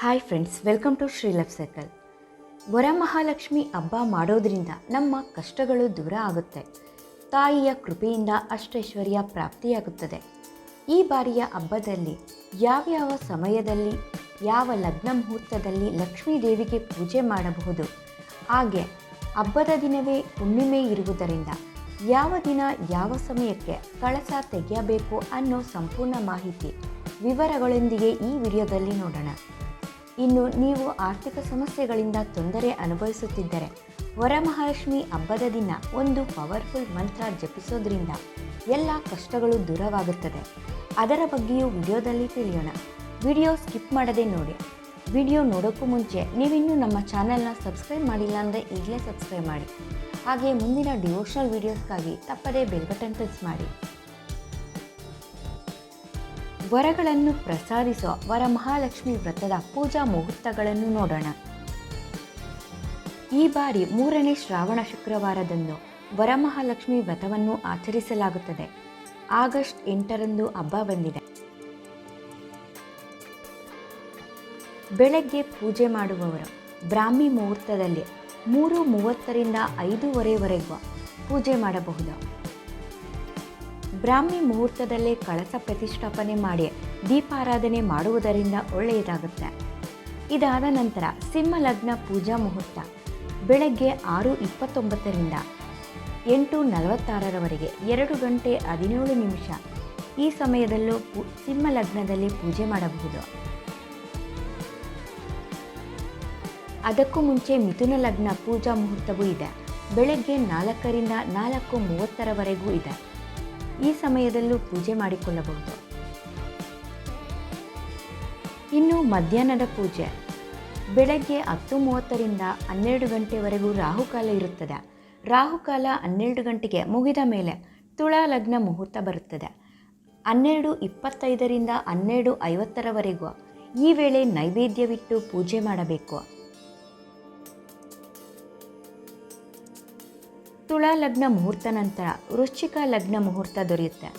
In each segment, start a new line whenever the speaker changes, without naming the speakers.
Hi friends welcome to Shri love circle Varamahalakshmi ಹಬ್ಬ ಮಾಡೋದ್ರಿಂದ ನಮ್ಮ ಕಷ್ಟಗಳು ದೂರ ಆಗುತ್ತೆ. ತಾಯಿಯ ಕೃಪೆಯಿಂದ ಅಷ್ಟೈಶ್ವರ್ಯ ಪ್ರಾಪ್ತಿಯಾಗುತ್ತದೆ. ಈ ಬಾರಿಯ ಹಬ್ಬದಲ್ಲಿ ಯಾವ್ಯಾವ ಸಮಯದಲ್ಲಿ, ಯಾವ ಲಗ್ನ ಮುಹೂರ್ತದಲ್ಲಿ ಲಕ್ಷ್ಮೀ ದೇವಿಗೆ ಪೂಜೆ ಮಾಡಬಹುದು, ಹಾಗೆ ಹಬ್ಬದ ದಿನವೇ ಹುಣ್ಣಿಮೆ ಇರುವುದರಿಂದ ಯಾವ ದಿನ ಯಾವ ಸಮಯಕ್ಕೆ ಕಳಸ ತೆಗೆಯಬೇಕು ಅನ್ನೋ ಸಂಪೂರ್ಣ ಮಾಹಿತಿ ವಿವರಗಳೊಂದಿಗೆ ಈ ವಿಡಿಯೋದಲ್ಲಿ ನೋಡೋಣ. ಇನ್ನು ನೀವು ಆರ್ಥಿಕ ಸಮಸ್ಯೆಗಳಿಂದ ತೊಂದರೆ ಅನುಭವಿಸುತ್ತಿದ್ದರೆ ವರಮಹಾಲಕ್ಷ್ಮಿ ಹಬ್ಬದ ದಿನ ಒಂದು ಪವರ್ಫುಲ್ ಮಂತ್ರ ಜಪಿಸೋದ್ರಿಂದ ಎಲ್ಲ ಕಷ್ಟಗಳು ದೂರವಾಗುತ್ತದೆ. ಅದರ ಬಗ್ಗೆಯೂ ವಿಡಿಯೋದಲ್ಲಿ ತಿಳಿಯೋಣ. ವಿಡಿಯೋ ಸ್ಕಿಪ್ ಮಾಡದೆ ನೋಡಿ. ವಿಡಿಯೋ ನೋಡೋಕ್ಕೂ ಮುಂಚೆ ನೀವಿನ್ನೂ ನಮ್ಮ ಚಾನೆಲ್ನ ಸಬ್ಸ್ಕ್ರೈಬ್ ಮಾಡಿಲ್ಲ ಅಂದರೆ ಈಗಲೇ ಸಬ್ಸ್ಕ್ರೈಬ್ ಮಾಡಿ. ಹಾಗೆ ಮುಂದಿನ ಡಿವೋಷನಲ್ ವಿಡಿಯೋಸ್ಗಾಗಿ ತಪ್ಪದೇ ಬೆಲ್ ಬಟನ್ ಪ್ರೆಸ್ ಮಾಡಿ. ವರಗಳನ್ನು ಪ್ರಸಾದಿಸುವ ವರಮಹಾಲಕ್ಷ್ಮಿ ವ್ರತದ ಪೂಜಾ ಮುಹೂರ್ತಗಳನ್ನು ನೋಡೋಣ. ಈ ಬಾರಿ ಮೂರನೇ ಶ್ರಾವಣ ಶುಕ್ರವಾರದಂದು ವರಮಹಾಲಕ್ಷ್ಮಿ ವ್ರತವನ್ನು ಆಚರಿಸಲಾಗುತ್ತದೆ. ಆಗಸ್ಟ್ ಎಂಟರಂದು ಹಬ್ಬ ಬಂದಿದೆ. ಬೆಳಗ್ಗೆ ಪೂಜೆ ಮಾಡುವವರು ಬ್ರಾಹ್ಮಿ ಮುಹೂರ್ತದಲ್ಲಿ ಮೂರು ಮೂವತ್ತರಿಂದ ಐದೂವರೆವರೆಗೂ ಪೂಜೆ ಮಾಡಬಹುದು. ಬ್ರಾಹ್ಮಿ ಮುಹೂರ್ತದಲ್ಲೇ ಕಳಸ ಪ್ರತಿಷ್ಠಾಪನೆ ಮಾಡಿ ದೀಪಾರಾಧನೆ ಮಾಡುವುದರಿಂದ ಒಳ್ಳೆಯದಾಗುತ್ತೆ. ಇದಾದ ನಂತರ ಸಿಂಹ ಲಗ್ನ ಪೂಜಾ ಮುಹೂರ್ತ. ಬೆಳಗ್ಗೆ ಆರು ಇಪ್ಪತ್ತೊಂಬತ್ತರಿಂದ ಎಂಟು ನಲವತ್ತಾರರವರೆಗೆ ಎರಡು ಗಂಟೆ ಹದಿನೇಳು ನಿಮಿಷ. ಈ ಸಮಯದಲ್ಲೂ ಪು ಸಿಂಹ ಲಗ್ನದಲ್ಲಿ ಪೂಜೆ ಮಾಡಬಹುದು. ಅದಕ್ಕೂ ಮುಂಚೆ ಮಿಥುನ ಲಗ್ನ ಪೂಜಾ ಮುಹೂರ್ತವೂ ಇದೆ. ಬೆಳಗ್ಗೆ ನಾಲ್ಕರಿಂದ ನಾಲ್ಕು ಮೂವತ್ತರವರೆಗೂ ಇದೆ. ಈ ಸಮಯದಲ್ಲೂ ಪೂಜೆ ಮಾಡಿಕೊಳ್ಳಬಹುದು. ಇನ್ನು ಮಧ್ಯಾಹ್ನದ ಪೂಜೆ. ಬೆಳಗ್ಗೆ ಹತ್ತು ಮೂವತ್ತರಿಂದ ಹನ್ನೆರಡು ಗಂಟೆವರೆಗೂ ರಾಹುಕಾಲ ಇರುತ್ತದೆ. ರಾಹುಕಾಲ ಹನ್ನೆರಡು ಗಂಟೆಗೆ ಮುಗಿದ ಮೇಲೆ ತುಳಾ ಲಗ್ನ ಮುಹೂರ್ತ ಬರುತ್ತದೆ. ಹನ್ನೆರಡು ಇಪ್ಪತ್ತೈದರಿಂದ ಹನ್ನೆರಡು ಐವತ್ತರವರೆಗೂ ಈ ವೇಳೆ ನೈವೇದ್ಯವಿಟ್ಟು ಪೂಜೆ ಮಾಡಬೇಕು. ತುಳಾ ಲಗ್ನ ಮುಹೂರ್ತ ನಂತರ ವೃಶ್ಚಿಕ ಲಗ್ನ ಮುಹೂರ್ತ ದೊರೆಯುತ್ತೆ.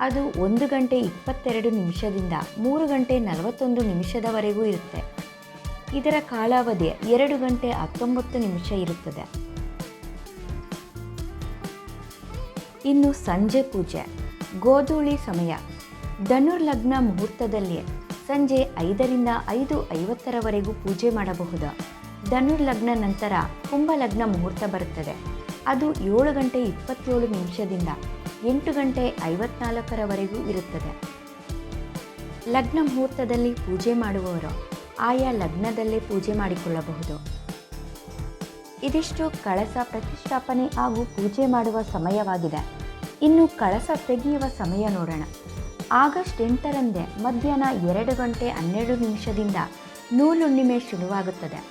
ಅದು ಒಂದು ಗಂಟೆ ಇಪ್ಪತ್ತೆರಡು ನಿಮಿಷದಿಂದ ಮೂರು ಗಂಟೆ ನಲವತ್ತೊಂದು ನಿಮಿಷದವರೆಗೂ ಇರುತ್ತೆ. ಇದರ ಕಾಲಾವಧಿ ಎರಡು ಗಂಟೆ ಹತ್ತೊಂಬತ್ತು ನಿಮಿಷ ಇರುತ್ತದೆ. ಇನ್ನು ಸಂಜೆ ಪೂಜೆ. ಗೋಧೂಳಿ ಸಮಯ. ಧನುರ್ಲಗ್ನ ಮುಹೂರ್ತದಲ್ಲಿ ಸಂಜೆ ಐದರಿಂದ ಐದು ಐವತ್ತರವರೆಗೂ ಪೂಜೆ ಮಾಡಬಹುದು. ಧನುರ್ಲಗ್ನ ನಂತರ ಕುಂಭ ಲಗ್ನ ಮುಹೂರ್ತ ಬರುತ್ತದೆ. ಅದು ಏಳು ಗಂಟೆ ಇಪ್ಪತ್ತೇಳು ನಿಮಿಷದಿಂದ ಎಂಟು ಗಂಟೆ ಐವತ್ನಾಲ್ಕರವರೆಗೂ ಇರುತ್ತದೆ. ಲಗ್ನ ಮುಹೂರ್ತದಲ್ಲಿ ಪೂಜೆ ಮಾಡುವವರು ಆಯಾ ಲಗ್ನದಲ್ಲೇ ಪೂಜೆ ಮಾಡಿಕೊಳ್ಳಬಹುದು. ಇದಿಷ್ಟು ಕಳಸ ಪ್ರತಿಷ್ಠಾಪನೆ ಹಾಗೂ ಪೂಜೆ ಮಾಡುವ ಸಮಯವಾಗಿದೆ. ಇನ್ನು ಕಳಸ ತೆಗೆಯುವ ಸಮಯ ನೋಡೋಣ. ಆಗಸ್ಟ್ ಎಂಟರಂದೇ ಮಧ್ಯಾಹ್ನ ಎರಡು ಗಂಟೆ ಹನ್ನೆರಡು ನಿಮಿಷದಿಂದ ನೂಲುಣ್ಣಿಮೆ ಶುರುವಾಗುತ್ತದೆ.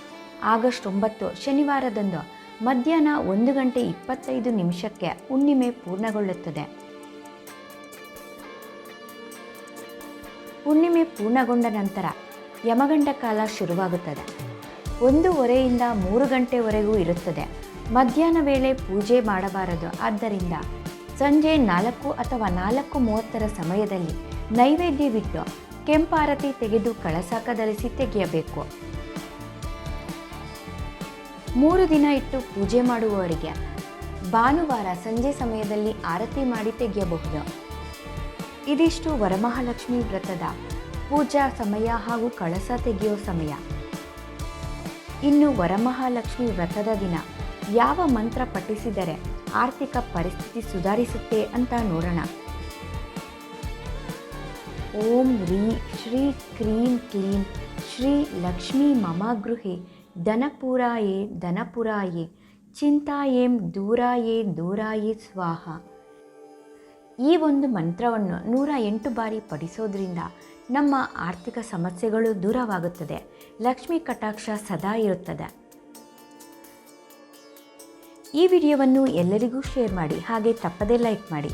ಆಗಸ್ಟ್ ಒಂಬತ್ತು ಶನಿವಾರದಂದು ಮಧ್ಯಾಹ್ನ ಒಂದು ಗಂಟೆ ಇಪ್ಪತ್ತೈದು ನಿಮಿಷಕ್ಕೆ ಹುಣ್ಣಿಮೆ ಪೂರ್ಣಗೊಳ್ಳುತ್ತದೆ. ಹುಣ್ಣಿಮೆ ಪೂರ್ಣಗೊಂಡ ನಂತರ ಯಮಗಂಡ ಕಾಲ ಶುರುವಾಗುತ್ತದೆ. ಒಂದೂವರೆಯಿಂದ ಮೂರು ಗಂಟೆವರೆಗೂ ಇರುತ್ತದೆ. ಮಧ್ಯಾಹ್ನ ವೇಳೆ ಪೂಜೆ ಮಾಡಬಾರದು. ಆದ್ದರಿಂದ ಸಂಜೆ ನಾಲ್ಕು ಅಥವಾ ನಾಲ್ಕು ಮೂವತ್ತರ ಸಮಯದಲ್ಲಿ ನೈವೇದ್ಯವಿಟ್ಟು ಕೆಂಪಾರತಿ ತೆಗೆದು ಕಳಸಾಕದಲಿಸಿ ತೆಗೆಯಬೇಕು. ಮೂರು ದಿನ ಇಟ್ಟು ಪೂಜೆ ಮಾಡುವವರಿಗೆ ಭಾನುವಾರ ಸಂಜೆ ಸಮಯದಲ್ಲಿ ಆರತಿ ಮಾಡಿ ತೆಗೆಯಬಹುದು. ಇದಿಷ್ಟು ವರಮಹಾಲಕ್ಷ್ಮಿ ವ್ರತದ ಪೂಜಾ ಸಮಯ ಹಾಗೂ ಕಳಸ ತೆಗೆಯೋ ಸಮಯ. ಇನ್ನು ವರಮಹಾಲಕ್ಷ್ಮಿ ವ್ರತದ ದಿನ ಯಾವ ಮಂತ್ರ ಪಠಿಸಿದರೆ ಆರ್ಥಿಕ ಪರಿಸ್ಥಿತಿ ಸುಧಾರಿಸುತ್ತೆ ಅಂತ ನೋಡೋಣ. ಓಂ ರೀ, ಶ್ರೀ ಕ್ರೀಂ ಕ್ಲೀಂ, ಶ್ರೀ ಲಕ್ಷ್ಮೀ ಮಮ ಗೃಹೆ ಧನಪುರಾಯೇ ಧನಪುರಾಯೇ ಚಿಂತಾಯೇಂ ದೂರಾಯೇ ದೂರಾಯೇ ಸ್ವಾಹ. ಈ ಒಂದು ಮಂತ್ರವನ್ನು ನೂರ ಎಂಟು ಬಾರಿ ಪಡಿಸೋದ್ರಿಂದ ನಮ್ಮ ಆರ್ಥಿಕ ಸಮಸ್ಯೆಗಳು ದೂರವಾಗುತ್ತದೆ. ಲಕ್ಷ್ಮೀ ಕಟಾಕ್ಷ ಸದಾ ಇರುತ್ತದೆ. ಈ ವಿಡಿಯೋವನ್ನು ಎಲ್ಲರಿಗೂ ಶೇರ್ ಮಾಡಿ, ಹಾಗೆ ತಪ್ಪದೇ ಲೈಕ್ ಮಾಡಿ.